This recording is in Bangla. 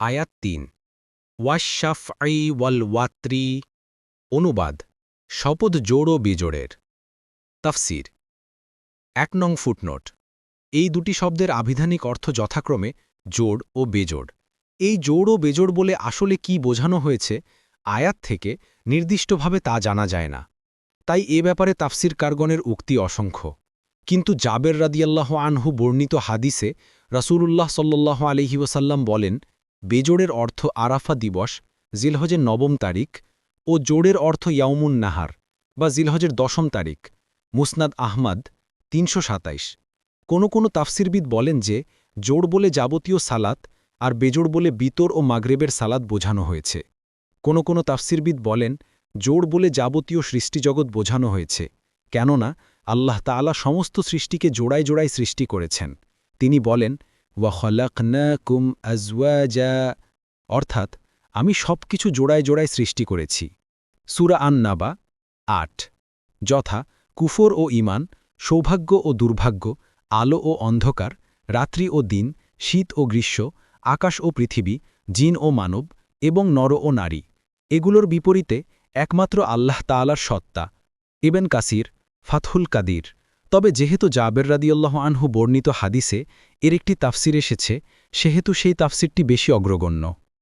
আয়াত তিন। ওয়াশাফ আই ওয়াল ওয়াত্রি অনুবাদ, শপথ জোড় ও বেজোড়ের। তাফসির, এক নং ফুটনোট। এই দুটি শব্দের আবিধানিক অর্থ যথাক্রমে জোড় ও বেজোড়। এই জোড় ও বেজোড় বলে আসলে কি বোঝানো হয়েছে, আয়াত থেকে নির্দিষ্টভাবে তা জানা যায় না। তাই এ ব্যাপারে তাফসির কারগণের উক্তি অসংখ্য। কিন্তু জাবের রাদিয়াল্লাহ আনহু বর্ণিত হাদিসে রাসূলুল্লাহ সাল্লাহ আলহি ওসাল্লাম বলেন বেজোড়ের অর্থ আরাফা দিবস, জিলহজের নবম তারিখ ও জোড়ের অর্থ ইয়াউমুন নাহার বা জিলহজের দশম তারিখ, মুসনাদ আহমাদ তিনশো সাতাইশ। কোনো কোনো তাফসিরবিদ বলেন যে, জোড় বলে যাবতীয় সালাত আর বেজোড় বলে বিতর ও মাগরেবের সালাত বোঝানো হয়েছে। কোনো কোনো তাফসিরবিদ বলেন, জোড় বলে যাবতীয় সৃষ্টিজগৎ বোঝানো হয়েছে, কেননা আল্লাহ তাআলা সমস্ত সৃষ্টিকে জোড়ায় জোড়ায় সৃষ্টি করেছেন। তিনি বলেন ওয়াখলাকনাকুম আজওয়াজা। অর্থাৎ, আমি সব কিছু জোড়ায় জোড়ায় সৃষ্টি করেছি। সুরা আন্নাবা, আট। যথা, কুফর ও ইমান সৌভাগ্য ও দুর্ভাগ্য, আলো ও অন্ধকার, রাত্রি ও দিন, শীত ও গ্রীষ্ম, আকাশ ও পৃথিবী, জিন ও মানব এবং নর ও নারী। এগুলোর বিপরীতে একমাত্র আল্লাহ তাআলার সত্তা। ইবেন কাসির, ফাতহুল কাদির। তবে যেহেতু জাবের রাদিউল্লাহ আনহু বর্ণিত হাদিসে এর একটি তাফসির এসেছে, সেহেতু সেই তাফসিরটি বেশি অগ্রগণ্য।